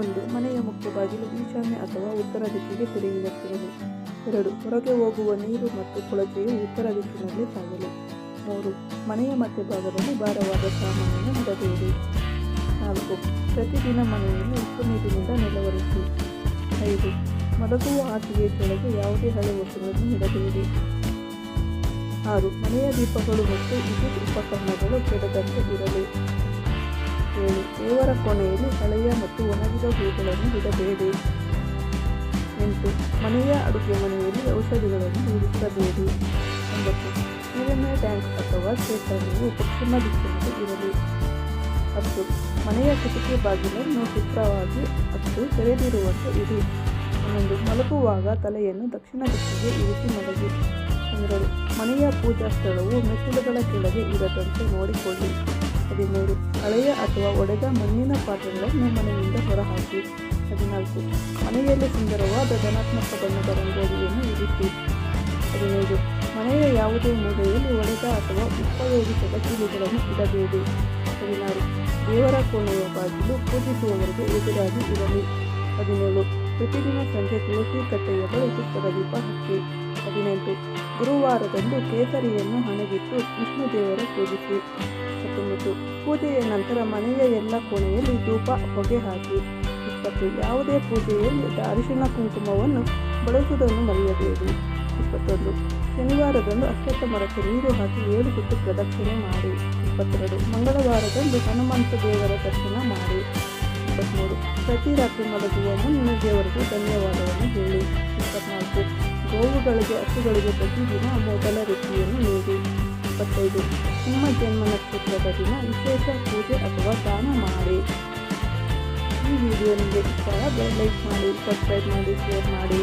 ಒಂದು, ಮನೆಯ ಮುಖ್ಯ ಬಾಗಿಲು, ಈಶಾನ್ಯ ಅಥವಾ ಉತ್ತರ ದಿಕ್ಕಿಗೆ ತಿರುಗಿರುತ್ತಿರಲಿ ಎರಡು, ಹೊರಗೆ ಹೋಗುವ ನೀರು ಮತ್ತು ಕೊಳಚೆಯು ಉತ್ತರ ದಿಕ್ಕಿನಲ್ಲಿ ಸಾಗಲಿ ಮೂರು, ಮನೆಯ ಮಧ್ಯಭಾಗದಲ್ಲಿ ಭಾರವಾದ ಸಾಮಾನನ್ನು ಇಡಬೇಡಿ ನಾಲ್ಕು, ಪ್ರತಿದಿನ ಮನೆಯನ್ನು ಉಪ್ಪು ನೀರಿನಿಂದ ನೆಲವರಿಸಿ. ಐದು, ಮಲಗುವ ಹಾಸಿಗೆ ಕೆಳಗೆ ಯಾವುದೇ ಹಳೆ ವಸ್ತುಗಳನ್ನು ಇಡಬೇಡಿ. ಆರು, ಮನೆಯ ದೀಪಗಳು ಮತ್ತು ವಿದ್ಯುತ್ ಉಪಕರಣಗಳು ಕೆಡದಂತೆ ಇರಲಿ. ಏಳು, ದೇವರ ಕೊನೆಯಲ್ಲಿ ಹಳೆಯ ಮತ್ತು ಒಣಗಿದ ಹೂಗಳನ್ನು ಇಡಬೇಡಿ ಎಂಟು, ಮನೆಯ ಅಡುಗೆ ಮನೆಯಲ್ಲಿ ಔಷಧಿಗಳನ್ನು ಇರಿಸಬೇಡಿ ಒಂಬತ್ತು ನೀರಿನ ಟ್ಯಾಂಕ್ ಅಥವಾ ಶೇಖರಣೆಯು ಪಶ್ಚಿಮ ದಿಕ್ಕಿನಲ್ಲಿ ಇರಲಿ. ಹತ್ತು, ಮನೆಯ ಕಿಟಕಿ ಬಾಗಿಲನ್ನು ಚಿತ್ರವಾಗಿ ಹತ್ತು ತೆರೆದಿರುವಂತೆ ಇಡಿ ಹನ್ನೊಂದು, ಮಲಗುವಾಗ ತಲೆಯನ್ನು ದಕ್ಷಿಣ ದಿಕ್ಕಿಗೆ ಇರಿಸಿ ಮಲಗಿ. ಹನ್ನೆರಡು, ಮನೆಯ ಪೂಜಾ ಸ್ಥಳವು ಮೆಟ್ಟಿಲುಗಳ ಕೆಳಗೆ ಇರದಂತೆ ನೋಡಿಕೊಳ್ಳಿ. ಹದಿಮೂರು ಹಳೆಯ ಅಥವಾ ಒಡೆದ ಮಣ್ಣಿನ ಪಾತ್ರೆಗಳನ್ನು ಮನೆಯಿಂದ ಹೊರಹಾಕಿ. ಹದಿನಾಲ್ಕು, ಮನೆಯಲ್ಲಿ ಸುಂದರವಾದ ಧನಾತ್ಮಕ ಬಣ್ಣದ ರಂಗೋಲಿಯನ್ನು ಇರಿಸಿ. ಹದಿನೈದು, ಮನೆಯ ಯಾವುದೇ ಮೂಲೆಯಲ್ಲಿ ಒಡೆದ ಅಥವಾ ಉಪಯೋಗಿಸದ ಕೀಲಿಗಳನ್ನು ಇಡಬೇಡಿ. ಹದಿನಾರು, ದೇವರ ಕೋಣೆಯ ಬಾಗಿಲು ಪೂಜಿಸುವವರಿಗೆ ಎದುರಾಗಿ ಇರಲಿ. ಹದಿನೇಳು, ಪ್ರತಿದಿನ ಸಂಜೆ ತುಳಸಿ ಕಟ್ಟೆಯ ಬಳಿ ತುಪ್ಪದ ದೀಪ ಹಚ್ಚಿ. ಹದಿನೆಂಟು ಗುರುವಾರದಂದು ಕೇಸರಿಯನ್ನು ಹಣಗಿಟ್ಟು ವಿಷ್ಣು ದೇವರ ಪೂಜಿಸಿ. ಹತ್ತೊಂಬತ್ತು. ಪೂಜೆಯ ನಂತರ ಮನೆಯ ಎಲ್ಲ ಕೋಣೆಯಲ್ಲಿ ಧೂಪ ಹೊಗೆ ಹಾಕಿ. ಇಪ್ಪತ್ತು. ಯಾವುದೇ ಪೂಜೆಯಲ್ಲಿ ಅರಿಶಿಣ ಕುಂಕುಮವನ್ನು ಬಳಸುವುದನ್ನು ಮರೆಯಬೇಡಿ. ಇಪ್ಪತ್ತೊಂದು. ಶನಿವಾರದಂದು ಅಶ್ವತ್ಥ ಮರಕ್ಕೆ ನೀರು ಹಾಕಿ ಏಳು ಸುತ್ತು ಪ್ರದಕ್ಷಿಣೆ ಮಾಡಿ. ಇಪ್ಪತ್ತೆರಡು. ಮಂಗಳವಾರದಂದು ಹನುಮಂತ ದೇವರ ದರ್ಶನ ಮಾಡಿ. ಇಪ್ಪತ್ತ್ಮೂರು ಪ್ರತಿ ರಾತ್ರಿ ಮಲಗುವ ಮುನ್ನ ದೇವರಿಗೆ ಧನ್ಯವಾದವನ್ನು ಹೇಳಿ. ಇಪ್ಪತ್ನಾಲ್ಕು. ಗೋವುಗಳಿಗೆ ಹಸುಗಳಿಗೆ ಪ್ರತಿದಿನ ಮೊದಲ ರುಚಿಯನ್ನು ನೀಡಿ. ಇಪ್ಪತ್ತೈದು. ನಿಮ್ಮ ಜನ್ಮ ನಕ್ಷತ್ರದ ದಿನ ವಿಶೇಷ ಪೂಜೆ ಅಥವಾ ದಾನ ಮಾಡಿ. ಈ ವಿಡಿಯೋ ನಿಮಗೆ ಇಷ್ಟ ಲೈಕ್ ಮಾಡಿ, ಸಬ್ಸ್ಕ್ರೈಬ್ ಮಾಡಿ, ಶೇರ್ ಮಾಡಿ.